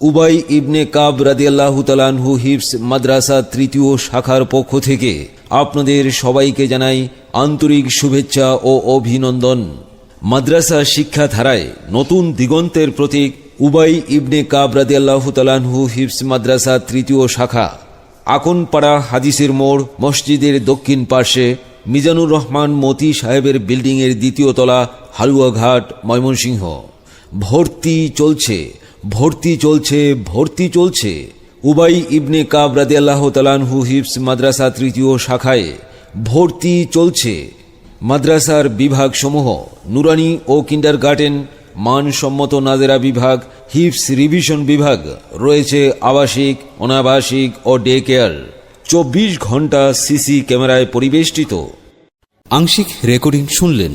উবাই ইবনে কাব রাদিয়াল্লাহু তালানহু হিফস মাদ্রাসা তৃতীয় শাখার পক্ষ থেকে আপনাদের সবাইকে জানাই আন্তরিক শুভেচ্ছা ও অভিনন্দন। মাদ্রাসা শিক্ষাধারায় নতুন দিগন্তের প্রতীক উবাই ইবনে কাব রাদিয়াল্লাহু তালানহু হিফস মাদ্রাসা তৃতীয় শাখা। আকনপাড়া হাদিসের মোড়, মসজিদের দক্ষিণ পার্শ্বে মিজানুর রহমান মতি সাহেবের বিল্ডিংয়ের দ্বিতীয় তলা, হালুয়াঘাট, ময়মনসিংহ। ভর্তি চলছে ভর্তি চলছে ভর্তি চলছে। উবাই ইবনে কাব রাদিয়াল্লাহ তালানহু হিপস মাদ্রাসা তৃতীয় শাখায় ভর্তি চলছে। মাদ্রাসার বিভাগসমূহ নুরানি ও কিন্ডার গার্ডেন মানসম্মত নাজেরা বিভাগ হিপস রিভিশন বিভাগ রয়েছে আবাসিক, অনাবাসিক ও ডে কেয়ার। চব্বিশ ঘণ্টা সিসি ক্যামেরায় পরিবেষ্টিত। আংশিক রেকর্ডিং শুনলেন